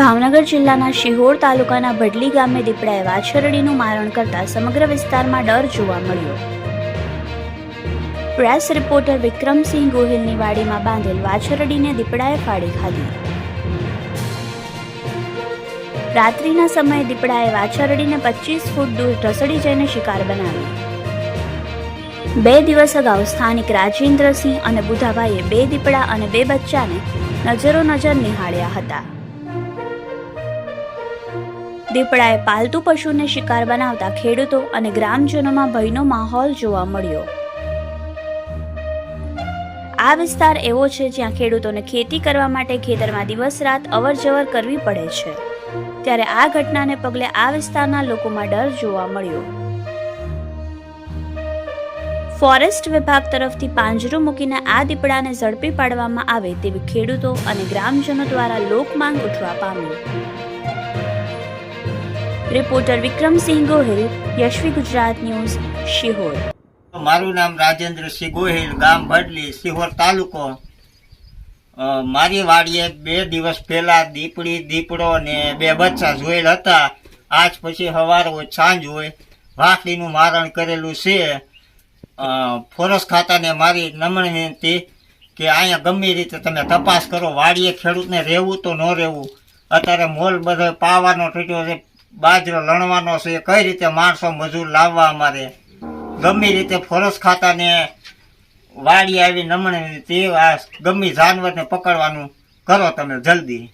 ભાવનગર જિલ્લાના શિહોર તાલુકાના ભડલી ગામે દીપડાએ વાછરડીનું મારણ કરતા સમગ્ર વિસ્તારમાં ડર જોવા મળ્યો. પ્રેસ રિપોર્ટર વિક્રમસિંહ ગોહિલની વાડીમાં બાંધેલ વાછરડીને દીપડાએ ફાડી ખાધી. રાત્રિના સમયે દીપડાએ વાછરડીને પચીસ ફૂટ દૂર ઢસડી જઈને શિકાર બનાવી બે દિવસ અગાઉ સ્થાનિક રાજેન્દ્રસિંહ અને બુધાભાઈએ બે દીપડા અને બે બચ્ચાને નજરો નજર નિહાળ્યા હતા. દીપડાએ પાલતુ પશુને શિકાર બનાવતા ખેડૂતો અને ગ્રામજનોમાં ભયનો માહોલ જોવા મળ્યો. આ વિસ્તાર એવો છે જ્યાં ખેડૂતોને ખેતી કરવા માટે ખેતરમાં દિવસ રાત અવર જવર કરવી પડે છે. ત્યારે આ ઘટનાને પગલે આ વિસ્તારના લોકોમાં ડર જોવા મળ્યો. ફોરેસ્ટ વિભાગ તરફથી પાંજરું મૂકીને આ દીપડાને ઝડપી પાડવામાં આવે તેવી ખેડૂતો અને ગ્રામજનો દ્વારા લોકમાંગ ઉઠવા પામી. Reporter Vikramsinh Gohil, Yashvi Gujarat news, Sihor. મારું નામ રાજેન્દ્રસિંહ ગોહિલ, ગામ ભડલી સિહોર તાલુકો. મારી વાડીએ બે દિવસ પહેલા દીપડી, દીપડો ને બે બચ્ચા જોયેલ હતા. આજ પછી સવાર હોય સાંજ હોય, વાકડીનું મારણ કરેલું છે. ફોરેસ્ટ ખાતાને મારી નમ્ર વિનંતી કે અહીંયા ગમે રીતે તમે તપાસ કરો, વાડીએ ખેડૂતને રહેવું તો ન રહેવું. અત્યારે મોલ બધો પાવાનો ઠીટો છે, બાજરો લણવાનો છે, કઈ રીતે માણસો મજૂર લાવવા અમારે? ગમે રીતે ફોરેસ્ટ ખાતાને વાડી આવી નમણ તે આ ગમી જાનવરને પકડવાનું કરો તમે જલ્દી.